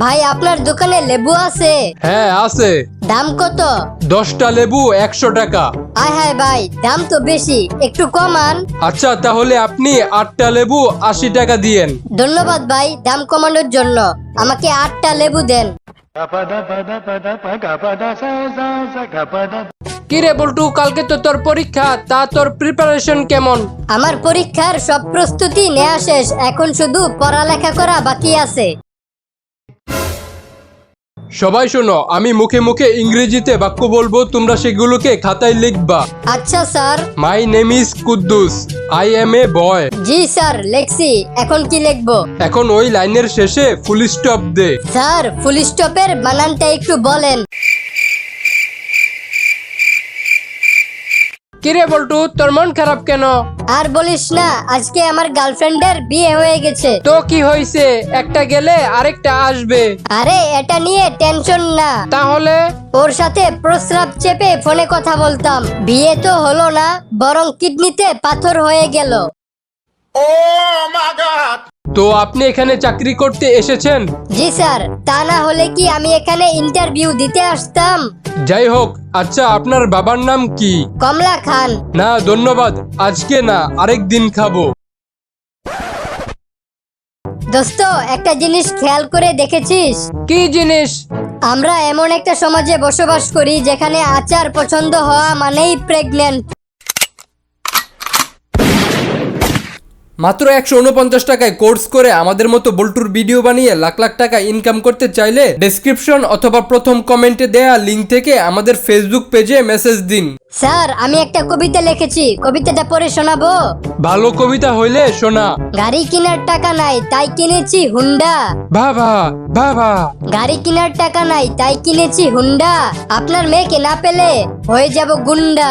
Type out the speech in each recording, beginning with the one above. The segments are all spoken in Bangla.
ভাই আপনার দোকানে লেবু আছে? হ্যাঁ আছে। দাম কত? দশটা লেবু একশো টাকা। আয় হায় ভাই দাম তো বেশি। একটু কমান। আচ্ছা তাহলে আপনি আটটা লেবু আশি টাকা দিয়েন। ধন্যবাদ ভাই দাম কমানোর জন্য। আমাকে আটটা লেবু দেন। কি রে বল্টু কালকে তো তোর পরীক্ষা তা তোর প্রিপারেশন কেমন? আমার পরীক্ষার সব প্রস্তুতি নেওয়া শেষ এখন শুধু পড়ালেখা করা বাকি আছে। সবাই শোনো আমি মুখে মুখে ইংরেজিতে বাক্য বলব তোমরা সেগুলোকে খাতায় লিখবা। আচ্ছা sir. My name is Kuddus I am a boy G sir লেখছি। এখন কি লিখব? এখন ওই লাইনের শেষে ফুল স্টপ দে। স্যার ফুল স্টপের বানানটা একটু বলেন। কিরে বল্টু তোর মন খারাপ কেন? আর বলিস না আজকে আমার গার্লফ্রেন্ডের বিয়ে হয়ে গেছে। তো কি হয়েছে একটা গেলে আরেকটা আসবে। আরে এটা নিয়ে টেনশন না। তাহলে? ওর সাথে প্রস্রাব চেপে ফোনে কথা বলতাম। বিয়ে তো হলো না বরং কিডনিতে পাথর হয়ে গেল। তো আপনি এখানে চাকরি করতে এসেছেন? জি স্যার তা না হলে কি আমি এখানে ইন্টারভিউ দিতে আসতাম? যাই হোক আচ্ছা আপনার বাবার নাম কি? কমলা খান। না ধন্যবাদ। আজকে না আরেক দিন খাব। দোস্ত একটা জিনিস খেয়াল করে দেখেছিস? কি জিনিস? আমরা এমন একটা সমাজে বসবাস করি যেখানে আচার পছন্দ হওয়া মানেই প্রেগনেন্ট মাত্র একশো উনপঞ্চাশ টাকায় কোর্স করে আমাদের মতো বল্টুর ভিডিও বানিয়ে লাখ লাখ টাকা ইনকাম করতে চাইলে ডেসক্রিপশন অথবা প্রথম কমেন্টে দেয়া লিঙ্ক থেকে আমাদের ফেসবুক পেজে মেসেজ দিন। স্যার আমি একটা কবিতা লিখেছি। কবিতাটা পড়ে শোনাবো? ভালো কবিতা হইলে শোনা। গাড়ি কেনার টাকা নাই তাই কিনেছি হুন্ডা বাবা বাবা। গাড়ি কেনার টাকা নাই তাই কিনেছি হুন্ডা আপনার মেয়েকে না পেলে হয়ে যাব গুন্ডা।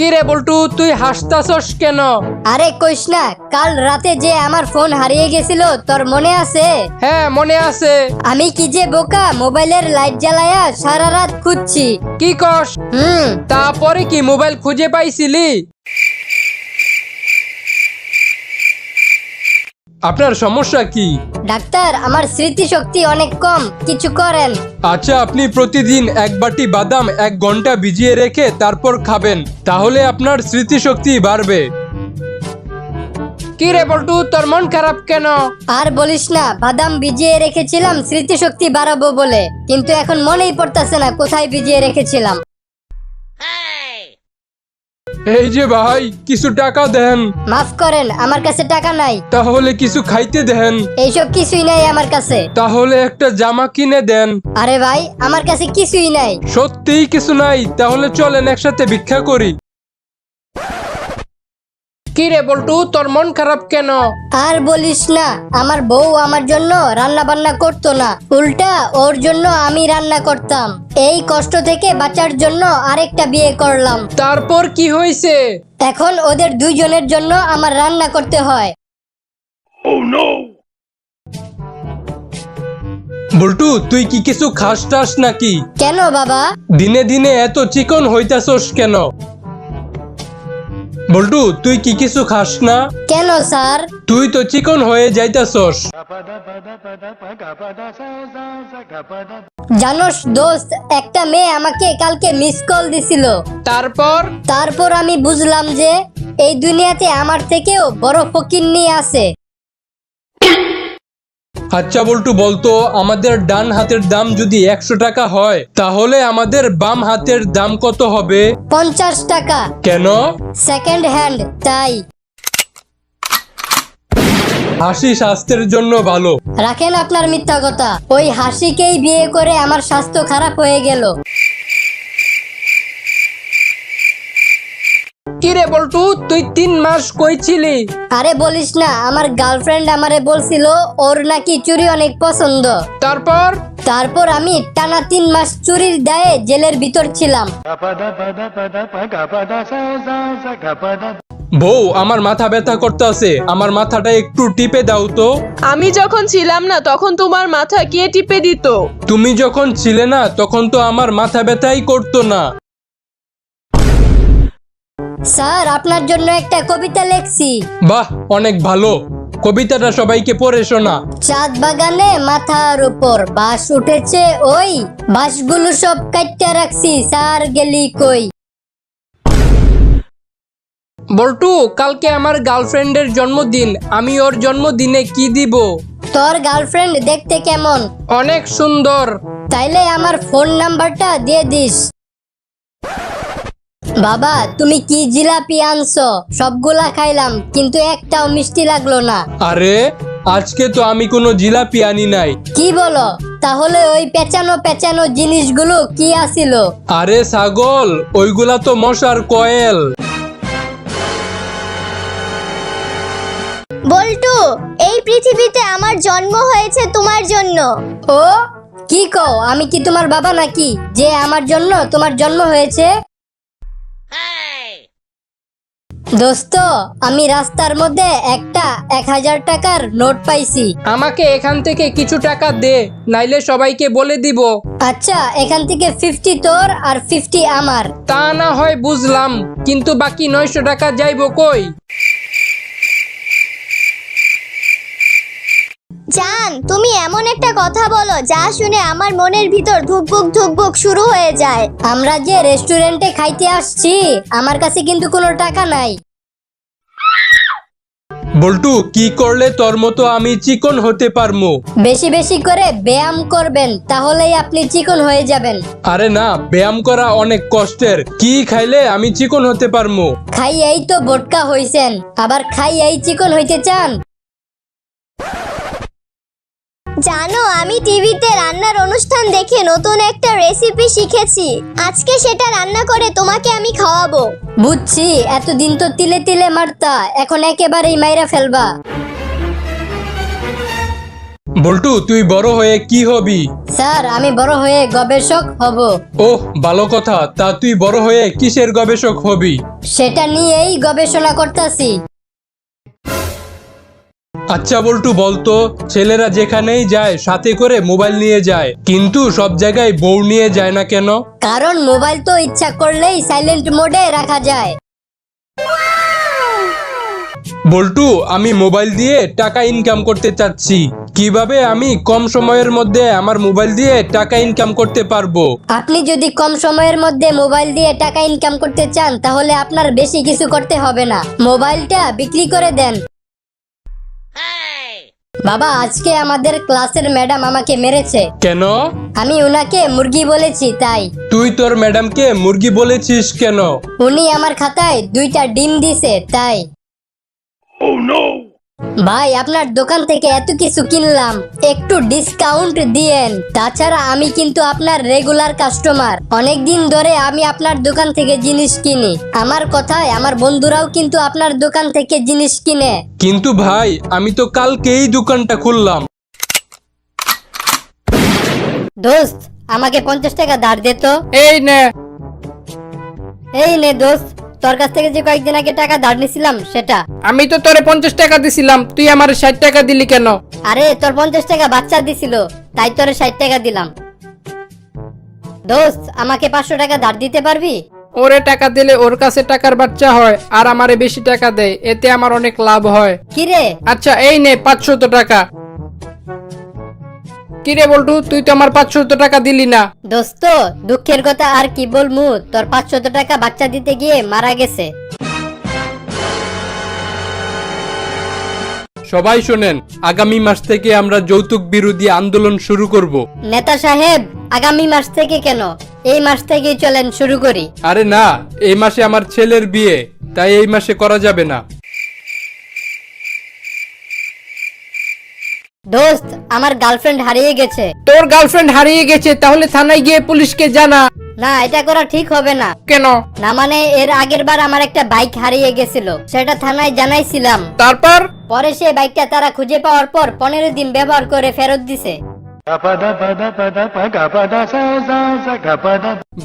কি রে বল্টু তুই হাসতাছস কেন? আরে কইস না কাল রাতে যে আমার ফোন হারিয়ে গেছিল তোর মনে আছে? হ্যাঁ মনে আছে। আমি কি যে বোকা মোবাইলের লাইট জ্বালায়া সারা রাত খুঁজছি। কি কস? হুম। তারপরে কি মোবাইল খুঁজে পাইছিলি? আপনার সমস্যা কি? ডাক্তার আমার স্মৃতিশক্তি অনেক কম। কিছু করেন। আচ্ছা আপনি প্রতিদিন এক বাটি বাদাম এক ঘণ্টা ভিজিয়ে রেখে তারপর খাবেন তাহলে আপনার স্মৃতিশক্তি বাড়বে। কি রে বল্টু তোর মন খারাপ কেন? আর বলিস না বাদাম ভিজিয়ে রেখেছিলাম স্মৃতিশক্তি বাড়াবো বলে। কিন্তু এখন মনেই পড়তেছে না কোথায় ভিজিয়ে রেখেছিলাম। এই যে ভাই কিছু টাকা দেন। মাফ করেন আমার কাছে টাকা নাই। তাহলে কিছু খাইতে দেন। এইসব কিছুই নাই আমার কাছে। তাহলে একটা জামা কিনে দেন। আরে ভাই আমার কাছে কিছুই নাই। সত্যিই কিছু নাই তাহলে চলেন একসাথে ভিক্ষা করি। কি রে বল্টু তোর মন খারাপ কেন? আর বলিস না আমার বউ আমার জন্য রান্না বান্না করতো না। উল্টা ওর জন্য আমি রান্না করতাম। এই কষ্ট থেকে বাঁচার জন্য আরেকটা বিয়ে করলাম। তারপর কি হয়েছে? এখন ওদের দুইজনের জন্য আমার রান্না করতে হয়। বল্টু তুই কি কিছু খাস টাস নাকি? কেন বাবা? দিনে দিনে এত চিকন হইতাছস কেন? বল্টু তুই কি কিছু খাস না? কেন স্যার? তুই তো চিকন হয়ে যাইতাছস। জানোস দোস্ত একটা মেয়ে আমাকে কালকে মিস কল দিছিল। তারপর? তারপর আমি বুঝলাম যে এই দুনিয়াতে আমার থেকেও বড় ফকির নিয়ে আছে। আচ্ছা বল্টু বলতো আমাদের ডান হাতের দাম যদি একশো টাকা হয় তাহলে আমাদের বাম হাতের দাম কত হবে? পঞ্চাশ টাকা। কেন? সেকেন্ড হ্যান্ড তাই। হাসি স্বাস্থ্যের জন্য ভালো। রাখেন আপনার মিথ্যা কথা। ওই হাসিকেই বিয়ে করে আমার স্বাস্থ্য খারাপ হয়ে গেল। কি রে বল্টু তুই তিন মাস কইছিলি। আরে বলিস না আমার গার্লফ্রেন্ড আমারে বলছিল ওর নাকি চুরি অনেক পছন্দ। তারপর? তারপর আমি টানা তিন মাস চুরির দায়ে জেলের ভিতর ছিলাম। বউ আমার মাথা ব্যথা করতেছে। আমার মাথাটা একটু টিপে দাও তো। আমি যখন ছিলাম না তখন তোমার মাথা কে টিপে দিত? তুমি যখন ছিলে না তখন তো আমার মাথা ব্যথাই করতো না। স্যার আপনার জন্য একটা কবিতা লেখছি। বাহ অনেক ভালো। কবিতাটা সবাইকে পড়ে শোনা। চাঁদ বাগানে মাথার উপর বাস উঠেছে ওই বাসগুলো সব কাটতে রাখছি স্যার গেলি কই? বল্টু কালকে আমার গার্লফ্রেন্ডের জন্মদিন আমি ওর জন্মদিনে কি দিব? তোর গার্লফ্রেন্ড দেখতে কেমন? অনেক সুন্দর। তাইলে আমার ফোন নাম্বারটা দিয়ে দিস। বাবা তুমি কি জিলাপি আনছো? সবগুলা খাইলাম কিন্তু একটাও মিষ্টি লাগল না। আরে আজকে তো আমি কোনো জিলাপি আনি নাই। কি বলো? তাহলে ওই পেঁচানো পেঁচানো জিনিসগুলো কি আসিল আরে ছাগল ওইগুলা তো মশার কয়েল। বল্টু এই পৃথিবীতে আমার জন্ম হয়েছে তোমার জন্য। ও কি কও আমি কি তোমার বাবা নাকি যে আমার জন্য তোমার জন্ম হয়েছে? দোস্ত আমি রাস্তার মধ্যে একটা এক হাজার টাকার নোট পাইছি। আমাকে এখান থেকে কিছু টাকা দে নাইলে সবাইকে বলে দিব। আচ্ছা এখান থেকে ফিফটি তোর আর ফিফটি আমার। তা না হয় বুঝলাম কিন্তু বাকি নয়শো টাকা যাইব কই? জান তুমি এমন একটা কথা বলো যা শুনে আমার মনের ভিতর ধুকবুক ধুকবুক শুরু হয়ে যায়। আমরা যে রেস্টুরেন্টে খাইতে আসছি আমার কাছে কিন্তু কোনো টাকা নাই। বল্টু কি করলে তোর মতো আমি চিকন হতে পারমু? বেশি বেশি করে ব্যায়াম করবেন তাহলেই আপনি চিকন হয়ে যাবেন। আরে না ব্যায়াম করা অনেক কষ্টের। কি খাইলে আমি চিকন হতে পারমু? খাই এই তো বোটকা হইছেন আবার খাই এই চিকন হইতে চান? জানো আমি টিভিতে রান্নার অনুষ্ঠান দেখে নতুন একটা রেসিপি শিখেছি। আজকে সেটা রান্না করে তোমাকে আমি খাওয়াবো। বুঝছি এতদিন তো তিলে তিলে মারতা এখন একেবারেই মাইরা ফেলবা। বল্টু তুই বড় হয়ে কি হবি? স্যার আমি বড় হয়ে গবেষক হব। ওহ ভালো কথা। তা তুই বড় হয়ে কিসের গবেষক হবি? সেটা নিয়েই গবেষণা করতেছি। আচ্ছা বল্টু বলতো ছেলেরা যেখানেই যায় সাথে করে মোবাইল নিয়ে যায়। কিন্তু সব জায়গায় বউ নিয়ে যায় না কেন? কারণ মোবাইল তো ইচ্ছা করলেই সাইলেন্ট মোডে রাখা যায়। বল্টু আমি মোবাইল দিয়ে টাকা ইনকাম করতে চাচ্ছি। কীভাবে আমি কম সময়ের মধ্যে আমার মোবাইল দিয়ে টাকা ইনকাম করতে পারব? আপনি যদি কম সময়ের মধ্যে মোবাইল দিয়ে টাকা ইনকাম করতে চান তাহলে আপনার বেশি কিছু করতে হবে না। মোবাইলটা বিক্রি করে দেন। বাবা আজকে আমাদের ক্লাসের ম্যাডাম আমাকে মেরেছে। কেন? আমি উনাকে মুরগি বলেছি তাই। তুই তোর ম্যাডামকে মুরগি বলেছিস কেন? উনি আমার খাতায় দুইটা ডিম দিছে তাই। ভাই আপনার দোকান থেকে এত কিছু কিনলাম। একটু ডিসকাউন্ট দিয়েন। তাছাড়া আমি কিন্তু আপনার রেগুলার কাস্টমার অনেক দিন ধরে আমি আপনার দোকান থেকে জিনিস কিনি। আমার কথায় আমার বন্ধুরাও কিন্তু আপনার দোকান থেকে জিনিস কিনে। কিন্তু ভাই আমি তো কালকেই দোকানটা খুললাম। দোস্ত আমাকে পঞ্চাশ টাকা ধার দে তো। এই নে। এই নে দোস্ত। তোর কাছ থেকে যে কয়েকদিন আগে টাকা ধার নিছিলাম সেটা। আমি তো তোরে পঞ্চাশ টাকা দিছিলাম তুই আমার ষাট টাকা দিলি কেন? আরে তোর পঞ্চাশ টাকা বাচ্চা দিছিল তাই তোরে ষাট টাকা দিলাম। দোস্ত আমাকে পাঁচশো টাকা ধার দিতে পারবি? ওরে টাকা দিলে ওর কাছে টাকার বাচ্চা হয় আর আমারে বেশি টাকা দেয় এতে আমার অনেক লাভ হয়। কিরে? আচ্ছা এই নে পাঁচশত টাকা। কিরে বল্টু তুই তো আমার পাঁচশত টাকা দিলি না। দোস্ত দুঃখের কথা আর কি বলমু? তোর পাঁচশত টাকা বাচ্চা দিতে গিয়ে মারা গেছে। সবাই শোনেন আগামী মাস থেকে আমরা যৌতুক বিরোধী আন্দোলন শুরু করব। নেতা সাহেব আগামী মাস থেকে কেন? এই মাস থেকেই চলেন শুরু করি। আরে না এই মাসে আমার ছেলের বিয়ে তাই এই মাসে করা যাবে না। দোস্ত আমার গার্লফ্রেন্ড হারিয়ে গেছে। তোর গার্লফ্রেন্ড হারিয়ে গেছে তাহলে থানায় গিয়ে পুলিশকে জানা। না এটা করা ঠিক হবে না। কেন? না মানে এর আগের বার আমার একটা বাইক হারিয়ে গেছিল সেটা থানায় জানাইছিলাম। তারপর? পরে সে বাইকটা তারা খুঁজে পাওয়ার পর পনেরো দিন ব্যবহার করে ফেরত দিছে।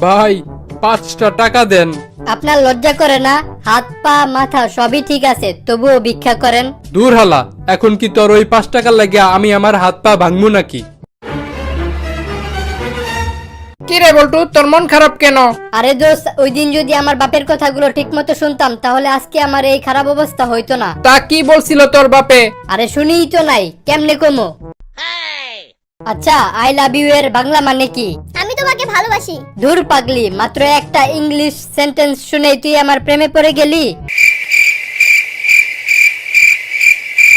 ভাই পাঁচটা টাকা দেন। আপনার লজ্জা করে না? হাত পা মাথা সবই ঠিক আছে তবুও ভিক্ষা করেন। দূর হালা এখন কি তোর ওই পাঁচ টাকার লাগে আমি আমার হাত পা ভাঙবো নাকি? কি রে বল্টু তোর মন খারাপ কেন? আরে দোস্ত ওই দিন যদি আমার বাপের কথাগুলো ঠিক মতো শুনতাম তাহলে আজকে আমার এই খারাপ অবস্থা হইতো না। তা কি বলছিল তোর বাপে? আরে শুনিই তো নাই কেমনে কমো? আচ্ছা আই লাভ ইউ এর বাংলা মানে কি? তোমাকে ভালোবাসি। দূর পাগলি মাত্র একটা ইংলিশ সেন্টেন্স শুনেই তুই আমার প্রেমে পড়ে গেলি।